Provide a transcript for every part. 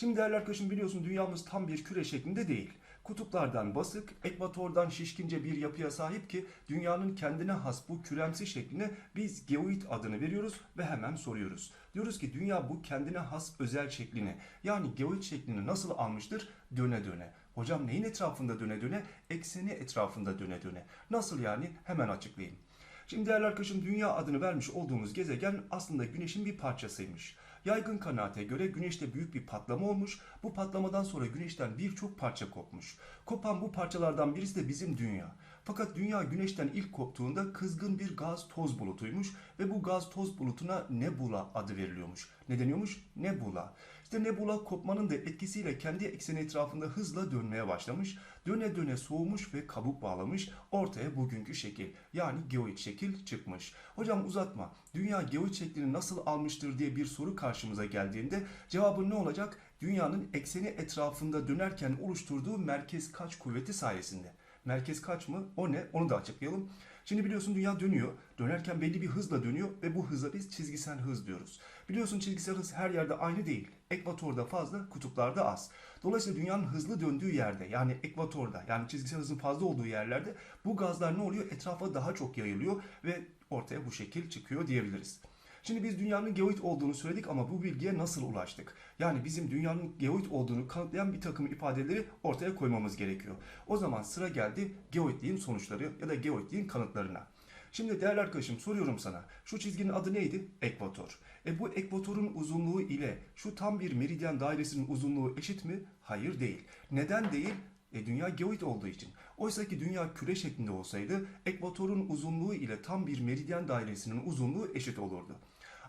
Şimdi değerli arkadaşım biliyorsun dünyamız tam bir küre şeklinde değil. Kutuplardan basık, ekvatordan şişkince bir yapıya sahip ki dünyanın kendine has bu küremsi şekline biz geoid adını veriyoruz ve hemen soruyoruz. Diyoruz ki dünya bu kendine has özel şeklini yani geoid şeklini nasıl almıştır? Döne döne. Hocam neyin etrafında döne döne? Ekseni etrafında döne döne. Nasıl yani? Hemen açıklayayım. Şimdi değerli arkadaşım dünya adını vermiş olduğumuz gezegen aslında güneşin bir parçasıymış. Yaygın kanaate göre güneşte büyük bir patlama olmuş. Bu patlamadan sonra güneşten birçok parça kopmuş. Kopan bu parçalardan birisi de bizim dünya. Fakat dünya güneşten ilk koptuğunda kızgın bir gaz toz bulutuymuş ve bu gaz toz bulutuna nebula adı veriliyormuş. Ne deniyormuş? Nebula. İşte nebula kopmanın da etkisiyle kendi ekseni etrafında hızla dönmeye başlamış. Döne döne soğumuş ve kabuk bağlamış. Ortaya bugünkü şekil yani geoid şekil çıkmış. Hocam uzatma. Dünya geoid şeklini nasıl almıştır diye bir soru karşımıza geldiğinde cevabın ne olacak? Dünyanın ekseni etrafında dönerken oluşturduğu merkez kaç kuvveti sayesinde. Merkez kaç mı? O ne? Onu da açıklayalım. Şimdi biliyorsun dünya dönüyor. Dönerken belli bir hızla dönüyor ve bu hıza biz çizgisel hız diyoruz. Biliyorsun çizgisel hız her yerde aynı değil. Ekvatorda fazla, kutuplarda az. Dolayısıyla dünyanın hızlı döndüğü yerde yani ekvatorda yani çizgisel hızın fazla olduğu yerlerde bu gazlar ne oluyor? Etrafa daha çok yayılıyor ve ortaya bu şekil çıkıyor diyebiliriz. Şimdi biz dünyanın geoid olduğunu söyledik ama bu bilgiye nasıl ulaştık? Yani bizim dünyanın geoid olduğunu kanıtlayan bir takım ifadeleri ortaya koymamız gerekiyor. O zaman sıra geldi geoidliğin sonuçları ya da geoidliğin kanıtlarına. Şimdi değerli arkadaşım soruyorum sana. Şu çizginin adı neydi? Ekvator. E bu ekvatorun uzunluğu ile şu tam bir meridyen dairesinin uzunluğu eşit mi? Hayır değil. Neden değil? E, dünya geoid olduğu için. Oysa ki dünya küre şeklinde olsaydı ekvatorun uzunluğu ile tam bir meridyen dairesinin uzunluğu eşit olurdu.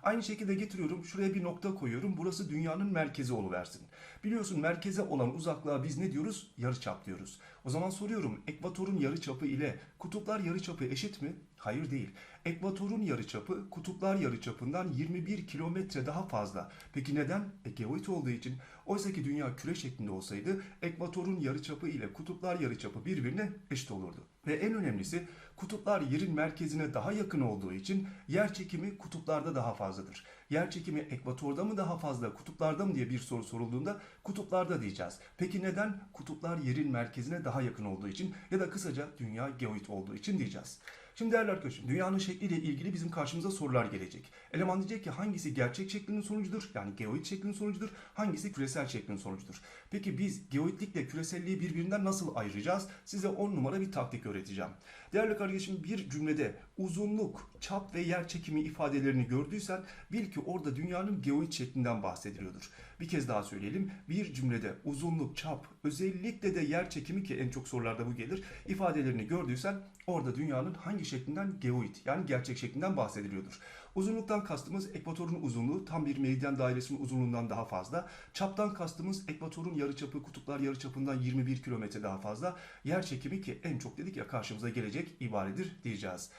Aynı şekilde getiriyorum şuraya bir nokta koyuyorum. Burası dünyanın merkezi oluversin. Biliyorsun merkeze olan uzaklığa biz ne diyoruz? Yarıçap diyoruz. O zaman soruyorum ekvatorun yarıçapı ile kutuplar yarıçapı eşit mi? Hayır değil. Ekvatorun yarıçapı kutuplar yarıçapından 21 kilometre daha fazla. Peki neden? E, geoid olduğu için. Oysa ki dünya küre şeklinde olsaydı ekvatorun yarıçapı ile kutuplar yarıçapı birbirine eşit olurdu. Ve en önemlisi kutuplar yerin merkezine daha yakın olduğu için yer çekimi kutuplarda daha fazladır. Yer çekimi ekvatorda mı daha fazla, kutuplarda mı diye bir soru sorulduğunda kutuplarda diyeceğiz. Peki neden? Kutuplar yerin merkezine daha yakın olduğu için ya da kısaca dünya geoid olduğu için diyeceğiz. Şimdi değerli arkadaşım, dünyanın şekliyle ilgili bizim karşımıza sorular gelecek. Eleman diyecek ki hangisi gerçek şeklinin sonucudur, yani geoid şeklinin sonucudur, hangisi küresel şeklinin sonucudur. Peki biz geoidlikle küreselliği birbirinden nasıl ayıracağız? Size 10 numara bir taktik öğreteceğim. Değerli kardeşim bir cümlede uzunluk, çap ve yer çekimi ifadelerini gördüysen bil ki orada dünyanın geoid şeklinden bahsediliyordur. Bir kez daha söyleyelim. Bir cümlede uzunluk, çap, özellikle de yer çekimi ki en çok sorularda bu gelir ifadelerini gördüysen orada dünyanın hangi şeklinden geoid yani gerçek şeklinden bahsediliyordur. Uzunluktan kastımız ekvatorun uzunluğu tam bir meridyen dairesinin uzunluğundan daha fazla. Çaptan kastımız ekvatorun yarıçapı kutuplar yarıçapından 21 kilometre daha fazla. Yer çekimi ki en çok dedik ya karşımıza gelecek ibaredir diyeceğiz.